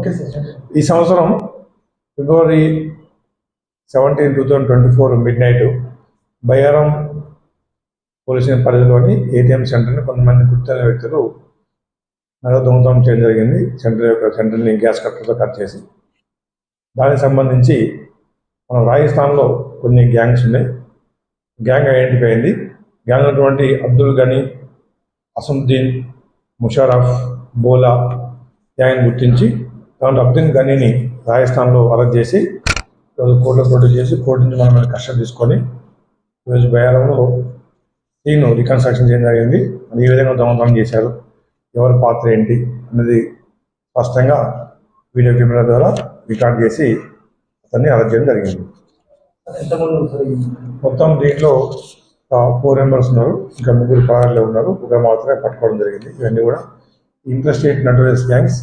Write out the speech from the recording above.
Okay ఈ సంవత్సరం ఫిబ్రవరి seventeen two thousand twenty four midnight Bayyaram police పరిధిలోని ఏటీఎం సెంటర్ని కొంతమంది గుర్తున్న వ్యక్తులు నగదు దొంగతనం చేయడం జరిగింది. సెంటర్ యొక్క సెంటర్ని గ్యాస్ కట్టర్తో కట్ చేసి దానికి సంబంధించి మన రాజస్థాన్లో కొన్ని గ్యాంగ్స్ ఉన్నాయి. గ్యాంగ్ ఐడెంటిఫై అయింది. గ్యాంగ్ ఉన్నటువంటి అబ్దుల్ గనీ అసముద్దీన్ ముషారఫ్ బోలా గ్యాంగ్ గుర్తించి దాంట్లో అబ్దుల్ గనీని రాజస్థాన్లో అరెస్ట్ చేసి ఈరోజు కోర్టులో ప్రొడ్యూస్ చేసి కోర్టు నుంచి మనం కష్టం తీసుకొని ఈరోజు బయారంలో సీన్ రికన్స్ట్రక్షన్ చేయడం జరిగింది. ఏ విధంగా దొంగతనం చేశారు. ఎవరి పాత్ర ఏంటి అనేది స్పష్టంగా వీడియో కెమెరా ద్వారా రికార్డ్ చేసి అతన్ని అరెస్ట్ చేయడం జరిగింది. మొత్తం దీంట్లో ఫోర్ మెంబర్స్ ఉన్నారు. ఇంకా ముగ్గురు పరారులో ఉన్నారు. ఒక మాత్రమే పట్టుకోవడం జరిగింది. ఇవన్నీ కూడా ఇంట్రెస్టేట్ నటోరియస్ గ్యాంగ్స్